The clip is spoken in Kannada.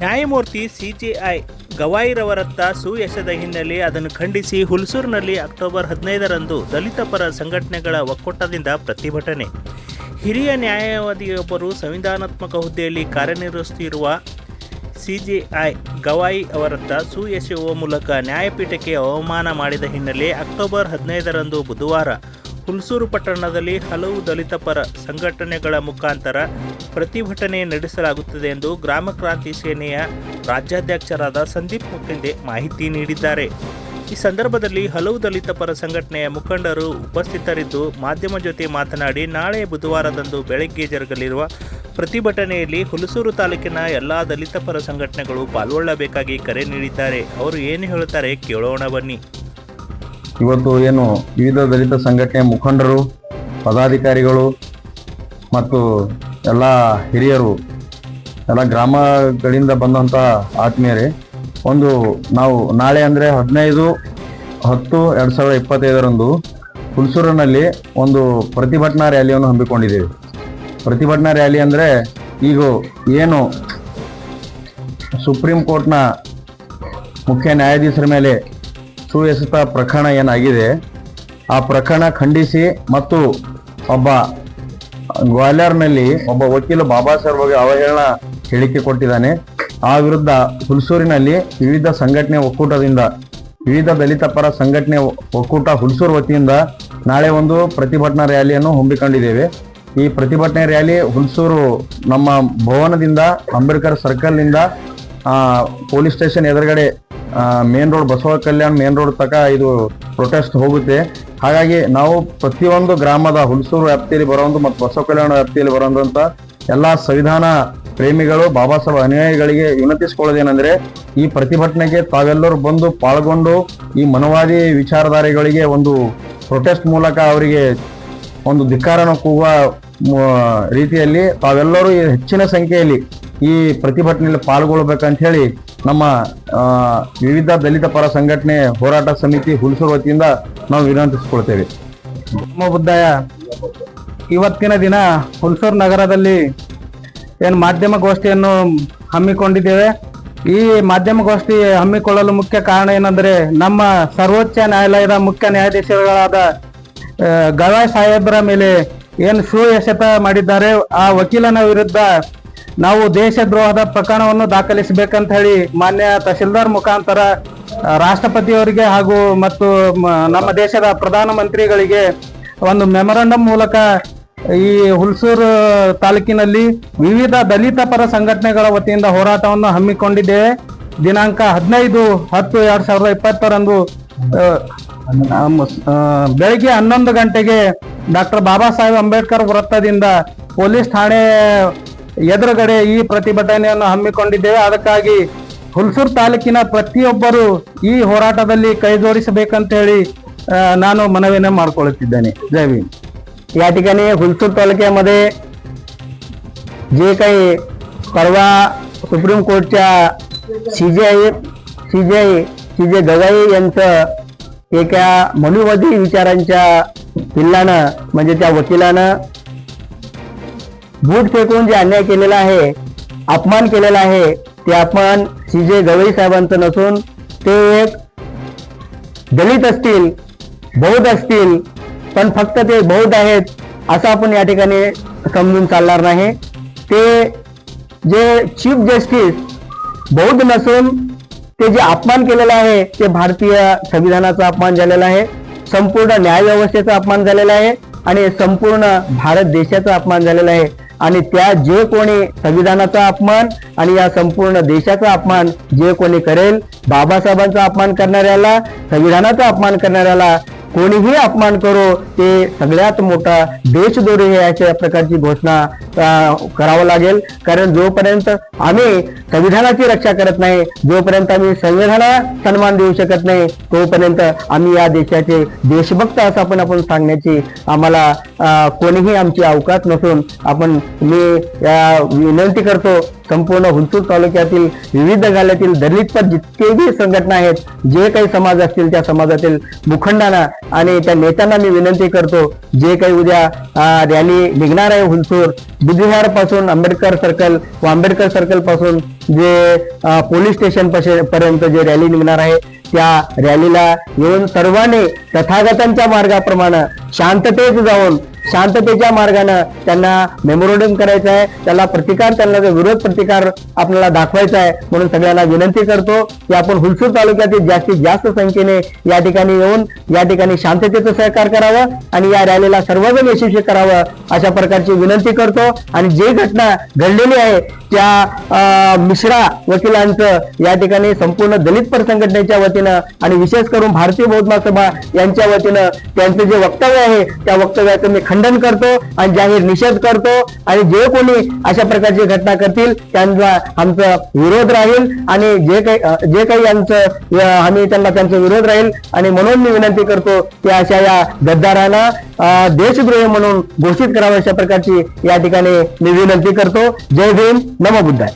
ನ್ಯಾಯಮೂರ್ತಿ ಸಿಜೆಐ ಗವಾಯಿರವರತ್ತ ಸುಯಶದ ಹಿನ್ನೆಲೆ ಅದನ್ನು ಖಂಡಿಸಿ ಹುಲ್ಸೂರಿನಲ್ಲಿ ಅಕ್ಟೋಬರ್ ಹದಿನೈದರಂದು ದಲಿತ ಪರ ಸಂಘಟನೆಗಳ ಒಕ್ಕೂಟದಿಂದ ಪ್ರತಿಭಟನೆ. ಹಿರಿಯ ನ್ಯಾಯವಾದಿಯೊಬ್ಬರು ಸಂವಿಧಾನಾತ್ಮಕ ಹುದ್ದೆಯಲ್ಲಿ ಕಾರ್ಯನಿರ್ವಹಿಸುತ್ತಿರುವ ಸಿಜೆಐ ಗವಾಯಿ ಅವರತ್ತ ಸುಯಶುವ ಮೂಲಕ ನ್ಯಾಯಪೀಠಕ್ಕೆ ಅವಮಾನ ಮಾಡಿದ ಹಿನ್ನೆಲೆ ಅಕ್ಟೋಬರ್ ಹದಿನೈದರಂದು ಬುಧವಾರ ಹುಲ್ಸೂರು ಪಟ್ಟಣದಲ್ಲಿ ಹಲವು ದಲಿತ ಪರ ಸಂಘಟನೆಗಳ ಮುಖಾಂತರ ಪ್ರತಿಭಟನೆ ನಡೆಸಲಾಗುತ್ತದೆ ಎಂದು ಗ್ರಾಮ ಕ್ರಾಂತಿ ಸೇನೆಯ ರಾಜ್ಯಾಧ್ಯಕ್ಷರಾದ ಸಂದೀಪ್ ಮುಖಂಡೆ ಮಾಹಿತಿ ನೀಡಿದ್ದಾರೆ. ಈ ಸಂದರ್ಭದಲ್ಲಿ ಹಲವು ದಲಿತ ಪರ ಸಂಘಟನೆಯ ಮುಖಂಡರು ಉಪಸ್ಥಿತರಿದ್ದು, ಮಾಧ್ಯಮ ಜೊತೆ ಮಾತನಾಡಿ, ನಾಳೆ ಬುಧವಾರದಂದು ಬೆಳಗ್ಗೆ ಜರುಗಲಿರುವ ಪ್ರತಿಭಟನೆಯಲ್ಲಿ ಹುಲಸೂರು ತಾಲೂಕಿನ ಎಲ್ಲ ದಲಿತ ಪರ ಸಂಘಟನೆಗಳು ಪಾಲ್ಗೊಳ್ಳಬೇಕಾಗಿ ಕರೆ ನೀಡಿದ್ದಾರೆ. ಅವರು ಏನು ಹೇಳುತ್ತಾರೆ ಕೇಳೋಣ ಬನ್ನಿ. ಇವತ್ತು ಏನು ವಿವಿಧ ದಲಿತ ಸಂಘಟನೆ ಮುಖಂಡರು, ಪದಾಧಿಕಾರಿಗಳು ಮತ್ತು ಎಲ್ಲ ಹಿರಿಯರು, ಎಲ್ಲ ಗ್ರಾಮಗಳಿಂದ ಬಂದಂಥ ಆತ್ಮೀಯರೇ, ಒಂದು ನಾವು ನಾಳೆ ಅಂದರೆ ಹದಿನೈದು ಹತ್ತು ಎರಡು ಸಾವಿರದ ಇಪ್ಪತ್ತೈದರಂದು ಹುಲ್ಸೂರಿನಲ್ಲಿ ಒಂದು ಪ್ರತಿಭಟನಾ ರ್ಯಾಲಿಯನ್ನು ಹಮ್ಮಿಕೊಂಡಿದ್ದೇವೆ. ಪ್ರತಿಭಟನಾ ರ್ಯಾಲಿ ಅಂದರೆ ಈಗ ಏನು ಸುಪ್ರೀಂ ಕೋರ್ಟ್ನ ಮುಖ್ಯ ನ್ಯಾಯಾಧೀಶರ ಮೇಲೆ ಸುವ್ಯಸತ ಪ್ರಕರಣ ಏನಾಗಿದೆ? ಆ ಪ್ರಕರಣ ಖಂಡಿಸಿ ಮತ್ತು ಒಬ್ಬ ಗ್ವಾಲಿಯರ್ನಲ್ಲಿ ಒಬ್ಬ ವಕೀಲ ಬಾಬಾ ಸಾಹೇಬ್ ಬಗ್ಗೆ ಅವಹೇಳನ ಹೇಳಿಕೆ ಕೊಟ್ಟಿದ್ದಾನೆ. ಆ ವಿರುದ್ಧ ಹುಲ್ಸೂರಿನಲ್ಲಿ ವಿವಿಧ ಸಂಘಟನೆ ಒಕ್ಕೂಟದಿಂದ, ವಿವಿಧ ದಲಿತ ಪರ ಸಂಘಟನೆ ಒಕ್ಕೂಟ ಹುಲ್ಸೂರು ವತಿಯಿಂದ ನಾಳೆ ಒಂದು ಪ್ರತಿಭಟನಾ ರ್ಯಾಲಿಯನ್ನು ಹಮ್ಮಿಕೊಂಡಿದ್ದೇವೆ. ಈ ಪ್ರತಿಭಟನೆ ರ್ಯಾಲಿ ಹುಲ್ಸೂರು ನಮ್ಮ ಭವನದಿಂದ, ಅಂಬೇಡ್ಕರ್ ಸರ್ಕಲ್ನಿಂದ ಪೊಲೀಸ್ ಸ್ಟೇಷನ್ ಎದುರುಗಡೆ main road Basavakalyan main road ತನಕ ಇದು ಪ್ರೊಟೆಸ್ಟ್ ಹೋಗುತ್ತೆ. ಹಾಗಾಗಿ ನಾವು ಪ್ರತಿಯೊಂದು ಗ್ರಾಮದ ಹುಣಸೂರು ವ್ಯಾಪ್ತಿಯಲ್ಲಿ ಬರೋದು ಮತ್ತು ಬಸವ ಕಲ್ಯಾಣ ವ್ಯಾಪ್ತಿಯಲ್ಲಿ ಬರೋದಂತ ಎಲ್ಲ ಸಂವಿಧಾನ ಪ್ರೇಮಿಗಳು, ಬಾಬಾ ಸಾಹೇಬ್ ಅನುಯಾಯಿಗಳಿಗೆ ವಿನಂತಿಸ್ಕೊಳ್ಳೋದೇನೆಂದರೆ ಈ ಪ್ರತಿಭಟನೆಗೆ ತಾವೆಲ್ಲರೂ ಬಂದು ಪಾಲ್ಗೊಂಡು ಈ ಮನವಾದಿ ವಿಚಾರಧಾರೆಗಳಿಗೆ ಒಂದು ಪ್ರೊಟೆಸ್ಟ್ ಮೂಲಕ ಅವರಿಗೆ ಒಂದು ಧಿಕ್ಕಾರನ ಕೂಗುವ ರೀತಿಯಲ್ಲಿ ತಾವೆಲ್ಲರೂ ಹೆಚ್ಚಿನ ಸಂಖ್ಯೆಯಲ್ಲಿ ಈ ಪ್ರತಿಭಟನೆಯಲ್ಲಿ ಪಾಲ್ಗೊಳ್ಬೇಕಂತ ಹೇಳಿ ನಮ್ಮ ವಿವಿಧ ದಲಿತ ಪರ ಸಂಘಟನೆ ಹೋರಾಟ ಸಮಿತಿ ಹುಲ್ಸೂರು ವತಿಯಿಂದ ನಾವು ವಿನಂತಿಸಿಕೊಳ್ತೇವೆ. ನಮ್ಮ ಬುದ್ಧಾಯ ಇವತ್ತಿನ ದಿನ ಹುಲ್ಸೂರು ನಗರದಲ್ಲಿ ಏನು ಮಾಧ್ಯಮ ಗೋಷ್ಠಿಯನ್ನು ಹಮ್ಮಿಕೊಂಡಿದ್ದೇವೆ. ಈ ಮಾಧ್ಯಮ ಗೋಷ್ಠಿ ಹಮ್ಮಿಕೊಳ್ಳಲು ಮುಖ್ಯ ಕಾರಣ ಏನಂದ್ರೆ ನಮ್ಮ ಸರ್ವೋಚ್ಚ ನ್ಯಾಯಾಲಯದ ಮುಖ್ಯ ನ್ಯಾಯಾಧೀಶರುಗಳಾದ ಗವಾಯ್ ಸಾಹೇಬ್ರ ಮೇಲೆ ಏನು ಸುಎಸೆತ ಮಾಡಿದ್ದಾರೆ, ಆ ವಕೀಲನ ವಿರುದ್ಧ ನಾವು ದೇಶದ್ರೋಹದ ಪ್ರಕರಣವನ್ನು ದಾಖಲಿಸಬೇಕಂತ ಹೇಳಿ ಮಾನ್ಯ ತಹಶೀಲ್ದಾರ್ ಮುಖಾಂತರ ರಾಷ್ಟ್ರಪತಿಯವರಿಗೆ ಹಾಗೂ ಮತ್ತು ನಮ್ಮ ದೇಶದ ಪ್ರಧಾನಮಂತ್ರಿಗಳಿಗೆ ಒಂದು ಮೆಮೊರಂಡಮ್ ಮೂಲಕ ಈ ಹುಲ್ಸೂರು ತಾಲೂಕಿನಲ್ಲಿ ವಿವಿಧ ದಲಿತ ಪರ ಸಂಘಟನೆಗಳ ವತಿಯಿಂದ ಹೋರಾಟವನ್ನು ಹಮ್ಮಿಕೊಂಡಿದ್ದೇವೆ ದಿನಾಂಕ ಹದಿನೈದು ಹತ್ತು ಎರಡ್ ಸಾವಿರದ ಇಪ್ಪತ್ತರಂದು ಬೆಳಿಗ್ಗೆ ಹನ್ನೊಂದು ಗಂಟೆಗೆ ಡಾಕ್ಟರ್ ಬಾಬಾ ಸಾಹೇಬ್ ಅಂಬೇಡ್ಕರ್ ವೃತ್ತದಿಂದ ಪೊಲೀಸ್ ಠಾಣೆ ಎದುರುಗಡೆ ಈ ಪ್ರತಿಭಟನೆಯನ್ನು ಹಮ್ಮಿಕೊಂಡಿದ್ದೇವೆ ಅದಕ್ಕಾಗಿ ಹುಲ್ಸೂರು ತಾಲೂಕಿನ ಪ್ರತಿಯೊಬ್ಬರು ಈ ಹೋರಾಟದಲ್ಲಿ ಕೈ ಜೋಡಿಸಬೇಕಂತ ಹೇಳಿ ಆ, ನಾನು ಮನವಿಯನ್ನು ಮಾಡಿಕೊಳ್ಳುತ್ತಿದ್ದೇನೆ ಜೈ ಭೀಮ್ या ठिकाणी हुलसूर तालुक्यामध्ये जे काही परवा सुप्रीम कोर्टच्या सीजीआय सीजीआय सीजे गवाई यांचं एका मनुवादी विचारांच्या पिल्लानं म्हणजे त्या वकिलानं बूट फेकून जे अन्याय केलेला आहे अपमान केलेला आहे ते अपमान सीजे गवई साहेबांचं नसून ते एक दलित असतील बौद्ध असतील पण फक्त ते बौद्ध आहेत असं आपण या ठिकाणी समजून चालणार नाही. ते जे चीफ जस्टिस बौद्ध नसून ते जे अपमान केलेलं आहे ते भारतीय संविधानाचा अपमान झालेला आहे संपूर्ण न्यायव्यवस्थेचा अपमान झालेला आहे आणि संपूर्ण भारत देशाचा अपमान झालेला आहे. आणि त्या जे कोणी संविधानाचा अपमान आणि या संपूर्ण देशाचा अपमान जे कोणी करेल बाबासाहेबांचा अपमान करणाऱ्याला संविधानाचा अपमान करणाऱ्याला कोणीही अपमान करो ते सगळ्यात मोठा देशद्रोही आहे अशा प्रकारची घोषणा करावं लागेल. कारण जोपर्यंत आम्ही संविधानाची रक्षा करत नाही जोपर्यंत आम्ही संविधानाला सन्मान देऊ शकत नाही तोपर्यंत आम्ही या देशाचे देशभक्त असं आपण आपण सांगण्याची आम्हाला कोणीही आमची अवकाश नसून आपण मी विनंती करतो. संपूर्ण हुलसूर तालुक्यातील विविध गाल्यातील दलित पर जितकेही संघटना आहेत जे काही समाज असतील त्या समाजातील मुखंडांना आणि त्या नेत्यांना मी विनंती करतो जे काही उद्या रॅली निघणार आहे हुलसूर बुधवारपासून आंबेडकर सर्कल व आंबेडकर सर्कलपासून जे पोलीस स्टेशन पर्यंत जे रॅली निघणार आहे त्या रॅलीला येऊन सर्वांनी तथागतांच्या मार्गाप्रमाणे शांततेत जाऊन शांततेच्या मार्गानं त्यांना मेमोरेंडम करायचं आहे. त्याला प्रतिकार त्यांना विरोध प्रतिकार आपल्याला दाखवायचा आहे म्हणून सगळ्यांना विनंती करतो की आपण हुलसूर तालुक्यातील जास्तीत जास्त संख्येने या ठिकाणी येऊन या ठिकाणी शांततेचं सहकार करावं आणि या रॅलीला सर्वजण यशस्वी करावं अशा प्रकारची विनंती करतो. आणि जे घटना घडलेली आहे त्या अं, मिश्रा वकिलांचं या ठिकाणी संपूर्ण दलित पर संघटनेच्या वतीनं आणि विशेष करून भारतीय बौद्ध सभा यांच्या वतीनं त्यांचं जे वक्तव्य आहे त्या वक्तव्याचं मी खंडन करतो आणि जाहीर निषेध करतो. आणि जे कोणी अशा प्रकारची घटना करतील त्यांचा आमचा विरोध राहील. आणि जे काही जे काही यांचं आम्ही त्यांना त्यांचा विरोध राहील. आणि म्हणून मी विनंती करतो की अशा या गद्दारांना देशद्रोही म्हणून घोषित करावं अशा प्रकारची या ठिकाणी मी विनंती करतो. जय भीम नमो बुद्धाय.